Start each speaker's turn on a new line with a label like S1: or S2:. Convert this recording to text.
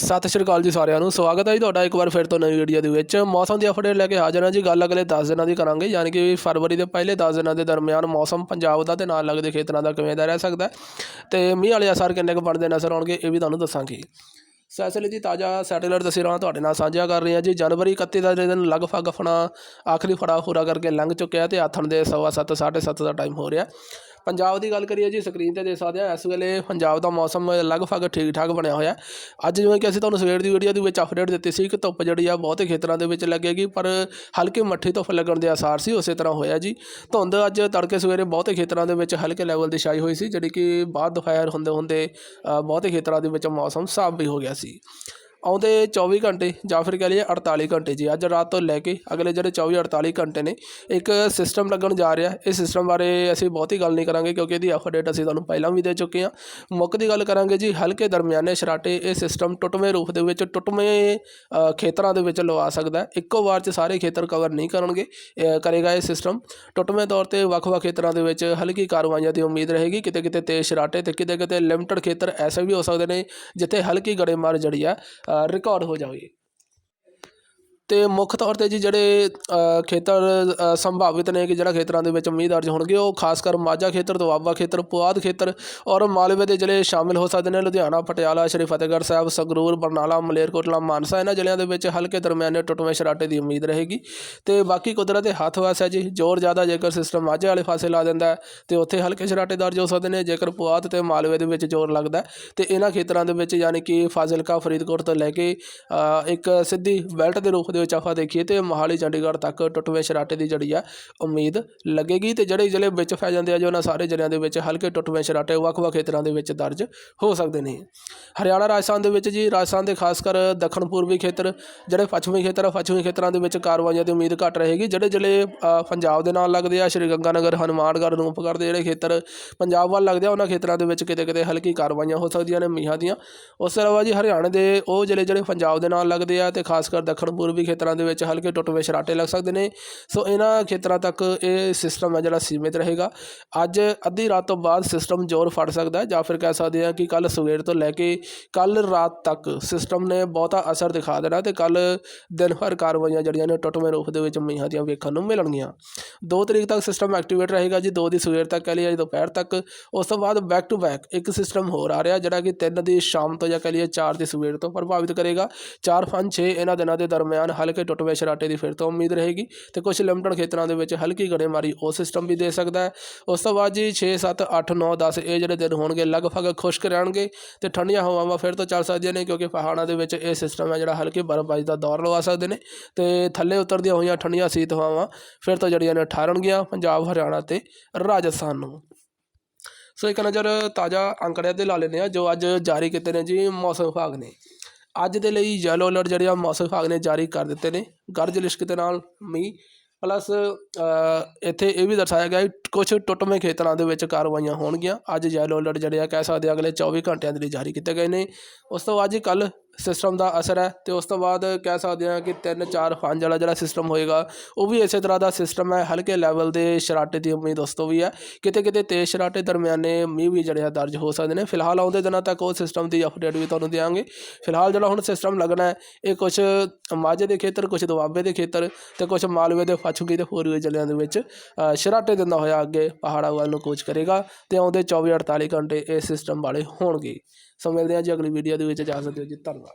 S1: ਸਤਿ ਸ਼੍ਰੀ ਅਕਾਲ ਜੀ ਸਾਰਿਆਂ ਨੂੰ। ਸਵਾਗਤ ਹੈ ਜੀ ਤੁਹਾਡਾ ਇੱਕ ਵਾਰ ਫਿਰ ਤੋਂ ਨਵੀਂ ਵੀਡੀਓ ਦੇ ਵਿੱਚ। ਮੌਸਮ ਦੀ ਅਪਡੇਟ ਲੈ ਕੇ ਹਾਜ਼ਰ ਹਾਂ ਜੀ। ਗੱਲ ਅਗਲੇ 10 ਦਿਨਾਂ ਦੀ ਕਰਾਂਗੇ। ਯਾਨੀ ਕਿ ਫਰਵਰੀ ਦੇ ਪਹਿਲੇ 10 ਦਿਨਾਂ ਦੇ ਦਰਮਿਆਨ ਮੌਸਮ ਪੰਜਾਬ ਦਾ ਤੇ ਨਾਲ ਲੱਗਦੇ ਖੇਤਰਾਂ ਦਾ ਕਿਵੇਂ ਦਾ ਰਹਿ ਸਕਦਾ ਹੈ ਤੇ ਮੀਂਹ ਵਾਲੇ ਅਸਰ ਕਿੰਨੇ ਕੁ ਬਣਦੇ ਨਜ਼ਰ ਆਉਣਗੇ, ਇਹ ਵੀ ਤੁਹਾਨੂੰ ਦੱਸਾਂਗੇ। ਸੈਸਲੇ ਦੀ ਤਾਜ਼ਾ ਸੈਟੇਲਾਈਟ ਤਸਵੀਰਾਂ ਤੁਹਾਡੇ ਨਾਲ ਸਾਂਝਾ ਕਰ ਰਹੇ ਹਾਂ ਜੀ। ਜਨਵਰੀ 31 ਦਾ ਦਿਨ ਲਗਭਗ ਆਪਣਾ ਆਖਰੀ ਫੜਾ ਪੂਰਾ ਕਰਕੇ ਲੰਘ ਚੁੱਕਿਆ ਤੇ ਆਥਣ ਦੇ ਸਵਾ ਸੱਤ, ਸਾਢੇ ਸੱਤ ਦਾ ਟਾਈਮ ਹੋ ਰਿਹਾ ਪੰਜਾਬ ਦੀ ਗੱਲ ਕਰੀਏ ਜੀ ਸਕਰੀਨ ਤੇ ਦੇਖ ਸਕਦੇ ਆ ਇਸ ਵੇਲੇ ਪੰਜਾਬ ਦਾ ਮੌਸਮ ਲਗਭਗ ਠੀਕ ਠਾਕ ਬਣਿਆ ਹੋਇਆ ਅੱਜ ਜਿਵੇਂ ਕਿ ਅਸੀਂ ਤੁਹਾਨੂੰ ਸਵੇਰ ਦੀ ਵੀਡੀਓ ਦੇ ਵਿੱਚ ਅਪਡੇਟ ਦਿੱਤੀ ਸੀ ਕਿ ਧੁੱਪ ਜਿਹੜੀ ਆ, ਬਹੁਤੇ ਖੇਤਰਾਂ ਦੇ ਵਿੱਚ ਲੱਗੇਗੀ, ਪਰ ਹਲਕੀ ਮੱਠੀ ਧੁੱਪ ਲੱਗਣ ਦੇ ਆਸਾਰ ਸੀ, ਉਸੇ ਤਰ੍ਹਾਂ ਹੋਇਆ ਜੀ। ਧੁੰਦ ਅੱਜ ਤੜਕੇ ਸਵੇਰੇ ਬਹੁਤੇ ਖੇਤਰਾਂ ਦੇ ਵਿੱਚ ਹਲਕੇ ਲੈਵਲ ਦੀ ਛਾਈ ਹੋਈ ਸੀ, ਜਿਹੜੀ ਕਿ ਬਾਅਦ ਦੁਪਹਿਰ ਹੁੰਦੇ ਹੁੰਦੇ ਬਹੁਤੇ ਖੇਤਰਾਂ ਦੇ ਵਿੱਚ ਮੌਸਮ ਸਾਫ਼ ਵੀ ਹੋ ਗਿਆ ਸੀ। ਆਉਂਦੇ 24 ਘੰਟੇ ਜਾਂ ਫਿਰ ਕਹਿ ਲਈਏ 48 ਘੰਟੇ ਜੀ। ਅੱਜ ਰਾਤ ਤੋਂ ਲੈ ਕੇ ਅਗਲੇ ਜਿਹੜੇ 24 48 ਘੰਟੇ ਨੇ, ਇੱਕ ਸਿਸਟਮ ਲੱਗਣ ਜਾ ਰਿਹਾ। ਇਸ ਸਿਸਟਮ ਬਾਰੇ ਅਸੀਂ ਬਹੁਤੀ ਗੱਲ ਨਹੀਂ ਕਰਾਂਗੇ ਕਿਉਂਕਿ ਇਹਦੀ ਅਪਡੇਟ ਅਸੀਂ ਤੁਹਾਨੂੰ ਪਹਿਲਾਂ ਵੀ ਦੇ ਚੁੱਕੇ ਹਾਂ। ਮੁੱਖ ਦੀ ਗੱਲ ਕਰਾਂਗੇ ਜੀ, ਹਲਕੇ ਦਰਮਿਆਨੇ ਸ਼ਰਾਟੇ ਇਹ ਸਿਸਟਮ ਟੁੱਟਵੇਂ ਰੂਪ ਦੇ ਵਿੱਚ, ਟੁੱਟਵੇਂ ਖੇਤਰਾਂ ਦੇ ਵਿੱਚ ਲਵਾ ਸਕਦਾ ਇੱਕੋ ਵਾਰ 'ਚ ਸਾਰੇ ਖੇਤਰ ਕਵਰ ਨਹੀਂ ਕਰਨਗੇ ਕਰੇਗਾ ਇਹ ਸਿਸਟਮ ਟੁੱਟਵੇਂ ਤੌਰ ਤੇ ਵੱਖ-ਵੱਖ ਖੇਤਰਾਂ ਦੇ ਵਿੱਚ ਹਲਕੀ ਕਾਰਵਾਈਆਂ ਦੀ ਉਮੀਦ ਰਹੇਗੀ। ਕਿਤੇ ਕਿਤੇ ਤੇਜ਼ ਸ਼ਰਾਟੇ ਤੇ ਕਿਤੇ ਕਿਤੇ ਲਿਮਟਡ ਖੇਤਰ ਐਸੇ ਵੀ ਹੋ ਸਕਦੇ ਨੇ ਜਿੱਥੇ ਹਲਕੀ ਗੜੇਮਾਰ ਜਿਹੜੀ ਆ ਰਿਕਾਰਡ ਹੋ ਜਾਵੇ। ਅਤੇ ਮੁੱਖ ਤੌਰ ਤੇ ਜੀ ਜਿਹੜੇ ਖੇਤਰ ਸੰਭਾਵਿਤ ਨੇ ਕਿ ਜਿਹੜਾ ਖੇਤਰਾਂ ਦੇ ਵਿੱਚ ਮੀਂਹ ਦਰਜ ਹੋਣਗੇ, ਉਹ ਖਾਸ ਕਰ ਮਾਝਾ ਖੇਤਰ ਦੁਆਬਾ ਖੇਤਰ, ਪੁਆਧ ਖੇਤਰ ਔਰ ਮਾਲਵੇ ਦੇ ਜ਼ਿਲ੍ਹੇ ਸ਼ਾਮਿਲ ਹੋ ਸਕਦੇ ਨੇ। ਲੁਧਿਆਣਾ, ਪਟਿਆਲਾ, ਸ਼੍ਰੀ ਫਤਿਹਗੜ੍ਹ ਸਾਹਿਬ, ਸੰਗਰੂਰ, ਬਰਨਾਲਾ, ਮਲੇਰਕੋਟਲਾ, ਮਾਨਸਾ, ਇਹਨਾਂ ਜ਼ਿਲ੍ਹਿਆਂ ਦੇ ਵਿੱਚ ਹਲਕੇ ਦਰਮਿਆਨੇ ਟੁੱਟਵੇਂ ਸ਼ਰਾਟੇ ਦੀ ਉਮੀਦ ਰਹੇਗੀ। ਤੇ ਬਾਕੀ ਕੁਦਰਤ ਦੇ ਹੱਥ ਵਾਸ ਹੈ ਜੀ। ਜ਼ੋਰ ਜ਼ਿਆਦਾ ਜੇਕਰ ਸਿਸਟਮ ਮਾਝੇ ਵਾਲੇ ਪਾਸੇ ਲਾ ਦਿੰਦਾ ਹੈ, ਤੇ ਉੱਥੇ ਹਲਕੇ ਸ਼ਰਾਟੇ ਦਰਜ ਹੋ ਸਕਦੇ ਨੇ, ਜੇਕਰ ਪੁਆਧ ਤੇ ਮਾਲਵੇ ਦੇ ਵਿੱਚ ਜ਼ੋਰ ਲੱਗਦਾ ਹੈ, ਤੇ ਇਹਨਾਂ ਖੇਤਰਾਂ ਦੇ ਵਿੱਚ ਯਾਨੀ ਕਿ ਫਾਜ਼ਿਲਕਾ, ਫਰੀਦਕੋਟ ਤੋਂ ਲੈ ਕੇ ਇੱਕ ਸਿੱਧੀ ਬੈਲਟ ਦੇ ਰੂਪ ਦੇ ਵਿੱਚ ਆਪਾਂ ਦੇਖੀਏ ਤੇ ਮੋਹਾਲੀ ਚੰਡੀਗੜ੍ਹ ਤੱਕ ਟੁੱਟਵੇਂ ਸ਼ਰਾਟੇ ਦੀ ਜਿਹੜੀ ਆ, ਉਮੀਦ ਲੱਗੇਗੀ ਤੇ ਜਿਹੜੇ ਜ਼ਿਲ੍ਹੇ ਵਿੱਚ ਪੈ ਜਾਂਦੇ ਆ ਜੋ ਉਹਨਾਂ ਸਾਰੇ ਜ਼ਿਲ੍ਹਿਆਂ ਦੇ ਵਿੱਚ ਹਲਕੇ ਟੁੱਟਵੇਂ ਸ਼ਰਾਟੇ ਵੱਖ-ਵੱਖ ਖੇਤਰਾਂ ਦੇ ਵਿੱਚ ਦਰਜ ਹੋ ਸਕਦੇ ਨੇ। ਹਰਿਆਣਾ, ਰਾਜਸਥਾਨ ਦੇ ਵਿੱਚ ਜੀ, ਰਾਜਸਥਾਨ ਦੇ ਖਾਸ ਕਰ ਦੱਖਣ ਪੂਰਬੀ ਖੇਤਰ, ਜਿਹੜੇ ਪੱਛਮੀ ਖੇਤਰ ਆ, ਪੱਛਮੀ ਖੇਤਰਾਂ ਦੇ ਵਿੱਚ ਕਾਰਵਾਈਆਂ ਦੀ ਉਮੀਦ ਘੱਟ ਰਹੇਗੀ। ਜਿਹੜੇ ਜ਼ਿਲ੍ਹੇ ਪੰਜਾਬ ਦੇ ਨਾਲ ਲੱਗਦੇ ਆ, ਸ਼੍ਰੀ ਗੰਗਾਨਗਰ ਹਨੂਮਾਨਗੜ੍ਹ, ਰੂਪਗੜ੍ਹ ਦੇ ਜਿਹੜੇ ਖੇਤਰ ਪੰਜਾਬ ਵੱਲ ਲੱਗਦੇ ਆ, ਉਹਨਾਂ ਖੇਤਰਾਂ ਦੇ ਵਿੱਚ ਕਿਤੇ ਕਿਤੇ ਹਲਕੀ ਕਾਰਵਾਈਆਂ ਹੋ ਸਕਦੀਆਂ ਨੇ ਮੀਂਹਾਂ ਦੀਆਂ। ਉਸ ਤੋਂ ਇਲਾਵਾ ਜੀ, ਹਰਿਆਣੇ ਦੇ ਉਹ ਜ਼ਿਲ੍ਹੇ ਜਿਹੜੇ ਪੰਜਾਬ ਦੇ ਨਾਲ ਲੱਗਦੇ ਆ ਤੇ ਖਾਸ ਕਰ ਦੱਖਣ ਪੂਰਬੀ ਖੇਤਰਾਂ ਦੇ ਵਿੱਚ ਹਲਕੇ ਟੁੱਟਵੇਂ ਸ਼ਰਾਟੇ ਲੱਗ ਸਕਦੇ ਨੇ। ਸੋ ਇਹਨਾਂ ਖੇਤਰਾਂ ਤੱਕ ਇਹ ਸਿਸਟਮ ਹੈ ਜਿਹੜਾ ਸੀਮਿਤ ਰਹੇਗਾ। ਅੱਜ ਅੱਧੀ ਰਾਤ ਤੋਂ ਬਾਅਦ ਸਿਸਟਮ ਜ਼ੋਰ ਫੜ ਸਕਦਾ ਜਾਂ ਫਿਰ ਕਹਿ ਸਕਦੇ ਹਾਂ ਕਿ ਕੱਲ ਸਵੇਰ ਤੋਂ ਲੈ ਕੇ ਕੱਲ ਰਾਤ ਤੱਕ ਸਿਸਟਮ ਨੇ ਬਹੁਤਾ ਅਸਰ ਦਿਖਾ ਦੇਣਾ ਤੇ ਕੱਲ ਦਿਨ ਭਰ ਕਾਰਵਾਈਆਂ ਜਿਹੜੀਆਂ ਨੇ ਟੁੱਟਵੇਂ ਰੂਪ ਦੇ ਵਿੱਚ ਮੀਂਹਾਂ ਦੀਆਂ ਵੇਖਣ ਨੂੰ ਮਿਲਣਗੀਆਂ। 2 ਤਰੀਕ ਤੱਕ ਸਿਸਟਮ ਐਕਟੀਵੇਟ ਰਹੇਗਾ ਜੀ 2 ਦੀ ਸਵੇਰ ਤੱਕ ਕਹਿ ਲਈਏ ਦੁਪਹਿਰ ਤੱਕ। ਉਸ ਤੋਂ ਬਾਅਦ ਬੈਕ ਟੂ ਬੈਕ ਇੱਕ ਸਿਸਟਮ ਹੋਰ ਆ ਰਿਹਾ ਜਿਹੜਾ ਕਿ 3 ਦੀ ਸ਼ਾਮ ਤੋਂ ਜਾਂ ਕਹਿ ਲਈਏ 4 ਦੀ ਸਵੇਰ ਤੋਂ ਪ੍ਰਭਾਵਿਤ ਕਰੇਗਾ। 4 5 6 ਇਹਨਾਂ ਦਿਨਾਂ ਦੇ ਦਰਮਿਆਨ ਹਲਕੇ ਟੁੱਟਵੇਂ ਸ਼ਰਾਟੇ ਦੀ ਫਿਰ ਤੋਂ ਉਮੀਦ ਰਹੇਗੀ ਤੇ ਕੁਝ ਲਿਮਟਡ ਖੇਤਰਾਂ ਦੇ ਵਿੱਚ ਹਲਕੀ ਗੜੇਮਾਰੀ ਉਹ ਸਿਸਟਮ ਵੀ ਦੇ ਸਕਦਾ ਹੈ। ਉਸ ਤੋਂ ਬਾਅਦ ਜੀ 6 7 8 9 10 ਇਹ ਜਿਹੜੇ ਦਿਨ ਹੋਣਗੇ ਲਗਭਗ ਖੁਸ਼ਕ ਰਹਿਣਗੇ ਤੇ ਠੰਡੀਆਂ ਹਵਾਵਾਂ ਫਿਰ ਤੋਂ ਚੱਲ ਸਕਦੀਆਂ ਨੇ ਕਿਉਂਕਿ ਪਹਾੜਾਂ ਦੇ ਵਿੱਚ ਇਹ ਸਿਸਟਮ ਹੈ ਜਿਹੜਾ ਹਲਕੀ ਬਰਫ਼ਬਾਰੀ ਦਾ ਦੌਰ ਲਵਾ ਸਕਦੇ ਨੇ ਤੇ ਥੱਲੇ ਉਤਰਦੀਆਂ ਹੋਈਆਂ ਠੰਡੀਆਂ ਸੀਤ ਹਵਾਵਾਂ ਫਿਰ ਤੋਂ ਜਿਹੜੀਆਂ ਨੇ ਠਾਰਨਗੀਆਂ ਪੰਜਾਬ, ਹਰਿਆਣਾ ਤੇ ਰਾਜਸਥਾਨ ਨੂੰ। ਸੋ ਇੱਕ ਨਜ਼ਰ ਤਾਜ਼ਾ ਅੰਕੜਿਆਂ ਤੇ ਲਾ ਲੈਂਦੇ ਆ ਜੋ ਅੱਜ ਜਾਰੀ ਕੀਤੇ ਨੇ ਜੀ ਮੌਸਮ ਵਿਭਾਗ ਨੇ। ਅੱਜ ਦੇ ਲਈ ਯੈਲੋ ਅਲਰਟ ਜਿਹੜੇ ਆ ਮੌਸਮ ਵਿਭਾਗ ਨੇ ਜਾਰੀ ਕਰ ਦਿੱਤੇ ਨੇ। ਗਰਜ ਲਿਸ਼ਕ ਦੇ ਨਾਲ ਮੀਂਹ ਪਲੱਸ ਇੱਥੇ ਇਹ ਵੀ ਦਰਸਾਇਆ ਗਿਆ ਕੁਝ ਟੁੱਟਵੇਂ ਖੇਤਰਾਂ ਦੇ ਵਿੱਚ ਕਾਰਵਾਈਆਂ ਹੋਣਗੀਆਂ। ਅੱਜ ਯੈਲੋ ਅਲਰਟ ਜਿਹੜੇ ਆ ਕਹਿ ਸਕਦੇ ਆ ਅਗਲੇ 24 ਘੰਟਿਆਂ ਦੇ ਲਈ ਜਾਰੀ ਕੀਤੇ ਗਏ ਨੇ। ਉਸ ਤੋਂ ਬਾਅਦ ਜੀ ਕੱਲ ਸਿਸਟਮ ਦਾ ਅਸਰ ਹੈ ਅਤੇ ਉਸ ਤੋਂ ਬਾਅਦ ਕਹਿ ਸਕਦੇ ਹਾਂ ਕਿ 3 4 5 ਵਾਲਾ ਜਿਹੜਾ ਸਿਸਟਮ ਹੋਏਗਾ, ਉਹ ਵੀ ਇਸੇ ਤਰ੍ਹਾਂ ਦਾ ਸਿਸਟਮ ਹੈ, ਹਲਕੇ ਲੈਵਲ ਦੇ ਸ਼ਰਾਟੇ ਦੀ ਉਮੀਦ ਉਸ ਵੀ ਹੈ। ਕਿਤੇ ਕਿਤੇ ਤੇਜ਼ ਸ਼ਰਾਟੇ ਦਰਮਿਆਨੇ ਮੀਂਹ ਵੀ ਜਿਹੜੇ ਆ ਦਰਜ ਹੋ ਸਕਦੇ ਨੇ। ਫਿਲਹਾਲ ਆਉਂਦੇ ਦਿਨਾਂ ਤੱਕ ਉਹ ਸਿਸਟਮ ਦੀ ਅਪਡੇਟ ਵੀ ਤੁਹਾਨੂੰ ਦਿਆਂਗੇ। ਫਿਲਹਾਲ ਜਿਹੜਾ ਹੁਣ ਸਿਸਟਮ ਲੱਗਣਾ ਹੈ, ਇਹ ਕੁਝ ਮਾਝੇ ਦੇ ਖੇਤਰ ਕੁਝ ਦੁਆਬੇ ਦੇ ਖੇਤਰ ਤੇ ਕੁਝ ਮਾਲਵੇ ਦੇ ਪੱਛਮੀ ਤੇ ਪੂਰਬੀ ਜ਼ਿਲ੍ਹਿਆਂ ਦੇ ਵਿੱਚ ਸ਼ਰਾਟੇ ਦਿੰਦਾ ਹੋਇਆ ਅੱਗੇ ਪਹਾੜਾਂ ਵੱਲ ਨੂੰ ਕੂਚ ਕਰੇਗਾ ਤੇ ਆਉਂਦੇ 24 48 ਘੰਟੇ ਇਹ ਸਿਸਟਮ ਵਾਲੇ ਹੋਣਗੇ। ਸੋ ਮਿਲਦੇ ਹਾਂ ਜੀ ਅਗਲੀ ਵੀਡੀਓ ਦੇ ਵਿੱਚ। ਇਜਾਜ਼ਤ ਦਿਓ ਜੀ, ਧੰਨਵਾਦ।